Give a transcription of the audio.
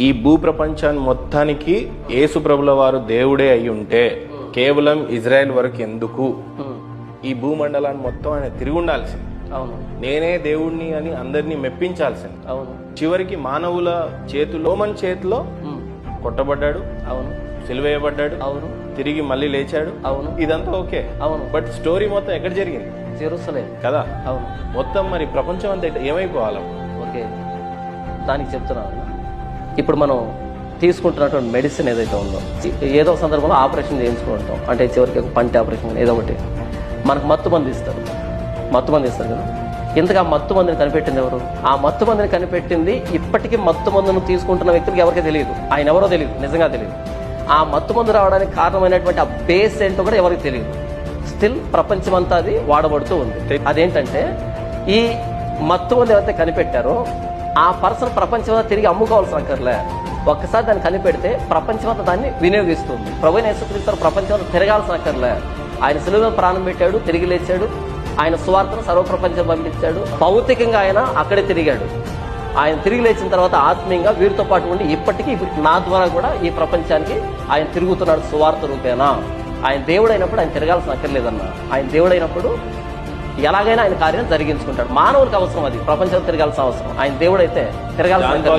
ఈ భూ ప్రపంచాన్ని మొత్తానికి యేసు ప్రభుల వారు దేవుడే అయి ఉంటే కేవలం ఇజ్రాయెల్ వరకు ఎందుకు? ఉమ్, ఈ భూమండలాన్ని మొత్తం ఆయన తిరిగి ఉండాల్సింది. అవును. నేనే దేవుణ్ణి అని అందరినీ మెప్పించాల్సింది. అవును. చివరికి మానవుల చేతిలో మన చేతిలో ఉమ్, కొట్టబడ్డాడు. అవును. సిలువేయబడ్డాడు. అవును. తిరిగి మళ్ళీ లేచాడు. అవును. ఇదంతా ఓకే. అవును. బట్ స్టోరీ మొత్తం ఎక్కడ జరిగింది? జెరూసలేం. కదా? అవును. మొత్తం మరి ప్రపంచం అంతా ఏమైపోవాలి? ఓకే. దానికి చెప్తున్నాను. ఇప్పుడు మనం తీసుకుంటున్నటువంటి మెడిసిన్ ఏదైతే ఉందో ఏదో సందర్భంలో ఆపరేషన్ చేయించుకుంటాం. అంటే చివరికి ఒక పంటి ఆపరేషన్ ఏదో ఒకటి. మనకు మత్తు మంది ఇస్తారు. మత్తు మంది ఇస్తారు కదా. ఇంతగా మత్తు మందిని కనిపెట్టింది ఎవరు? ఆ మత్తు మందిని కనిపెట్టింది ఇప్పటికీ మత్తు మందును తీసుకుంటున్న వ్యక్తికి ఎవరికి తెలియదు. ఆయన ఎవరో తెలియదు. నిజంగా తెలియదు. ఆ మత్తు మందు రావడానికి కారణమైనటువంటి ఆ బేస్ ఏంటో కూడా ఎవరికి తెలియదు. స్టిల్ ప్రపంచమంతా అది వాడబడుతూ ఉంది. అదేంటంటే ఈ మత్తు మంది ఎవరైతే కనిపెట్టారో ఆ పర్సన్ ప్రపంచమంతా తిరిగి అమ్ముకోవాల్సిన అక్కర్లే. ఒక్కసారి దాన్ని కనిపెడితే ప్రపంచమంతా దాన్ని వినియోగిస్తుంది. ప్రభు యేసుక్రీస్తు ప్రపంచమంతా తిరగాల్సిన అక్కర్లే. ఆయన సులువుగా ప్రాణం పెట్టాడు తిరిగి లేచాడు. ఆయన సువార్తను సర్వప్రపంచం పంపించాడు. భౌతికంగా ఆయన అక్కడే తిరిగాడు. ఆయన తిరిగి లేచిన తర్వాత ఆత్మీయంగా వీరితో పాటు ఉండి ఇప్పటికీ ఇప్పుడు నా ద్వారా కూడా ఈ ప్రపంచానికి ఆయన తిరుగుతున్నాడు సువార్త రూపేనా ఆయన దేవుడైనప్పుడు ఆయన తిరగాల్సిన అక్కర్లేదన్న. ఆయన దేవుడైనప్పుడు ఎలాగైనా ఆయన కార్యం జరిగించుకుంటాడు. మానవులకు అవసరం అది. ప్రపంచం తిరగాల్సిన అవసరం. ఆయన దేవుడైతే తిరగాల్సిన అక్కర్లేదు.